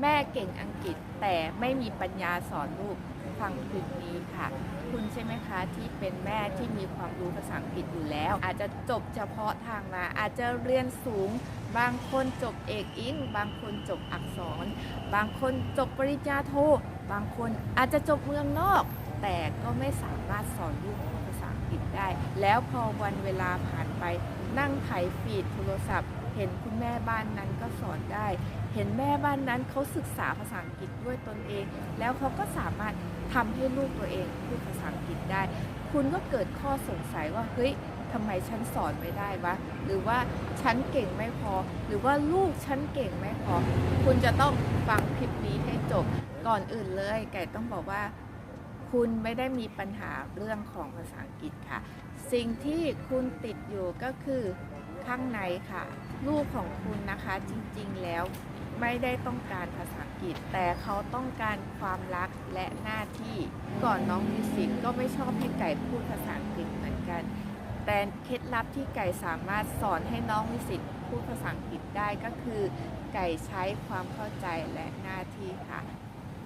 แม่เก่งอังกฤษแต่ไม่มีปัญญาสอนลูกฟังคลิปนี้ค่ะ คุณใช่ไหมคะที่เป็นแม่ที่มีความรู้ภาษาอังกฤษอยู่แล้ว อาจจะจบเฉพาะทางมาอาจจะเรียนสูง บางคนจบเอกอิงบางคนจบอักษร บางคนจบปริญญาโท บางคนอาจจะจบเมืองนอก แต่ก็ไม่สามารถสอนลูกภาษาอังกฤษได้ แล้วพอวันเวลาผ่านไป นั่งไถฟีดโทรศัพท์ เห็นคุณแม่บ้านนั้นก็สอนได้ เห็นแม่บ้านนั้นเขาศึกษาภาษาอังกฤษด้วยตนเอง แล้วเขาก็สามารถทำให้ลูกตัวเองพูดภาษาอังกฤษได้ คุณก็เกิดข้อสงสัยว่าเฮ้ยทำไมฉันสอนไม่ได้วะ หรือว่าฉันเก่งไม่พอ หรือว่าลูกฉันเก่งไม่พอ คุณจะต้องฟังคลิปนี้ให้จบ ก่อนอื่นเลย ไก่ต้องบอกว่า คุณไม่ได้มีปัญหาเรื่องของภาษาอังกฤษค่ะ สิ่งที่คุณติดอยู่ก็คือข้างในค่ะ ลูกของคุณนะคะจริงๆแล้วไม่ได้ต้องการภาษาอังกฤษ แต่เขาต้องการความรักและหน้าที่ก่อนน้องมิวสิกก็ไม่ชอบให้ไก่พูดภาษาอังกฤษเหมือนกัน แต่เคล็ดลับที่ไก่สามารถสอนให้น้องมิวสิกพูดภาษาอังกฤษได้ก็คือ ไก่ใช้ความเข้าใจและหน้าที่ค่ะ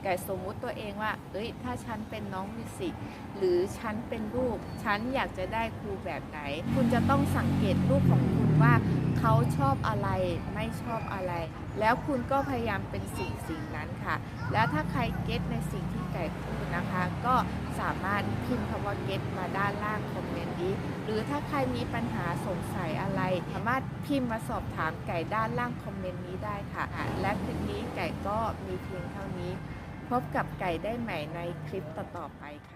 ไก่สมมุติตัวเองว่า เอ้ย ถ้าฉันเป็นน้องมิสิกหรือฉันเป็นลูก ฉันอยากจะได้ครูแบบไหน คุณจะต้องสังเกตลูกของคุณว่าเขาชอบอะไรไม่ชอบอะไร แล้วคุณก็พยายามเป็นสิ่งสิ่งนั้นค่ะ แล้วถ้าใครเก็ตในสิ่งที่ไก่พูดนะคะ ก็สามารถพิมพ์คำว่าเก็ตมาด้านล่างคอมเมนต์นี้ หรือถ้าใครมีปัญหาสงสัยอะไร สามารถพิมพ์มาสอบถามไก่ด้านล่างคอมเมนต์นี้ได้ค่ะ และคลิปนี้ไก่ก็มีเพียงเท่านี้ พบกับไก่ได้ใหม่ในคลิปต่อๆไปค่ะ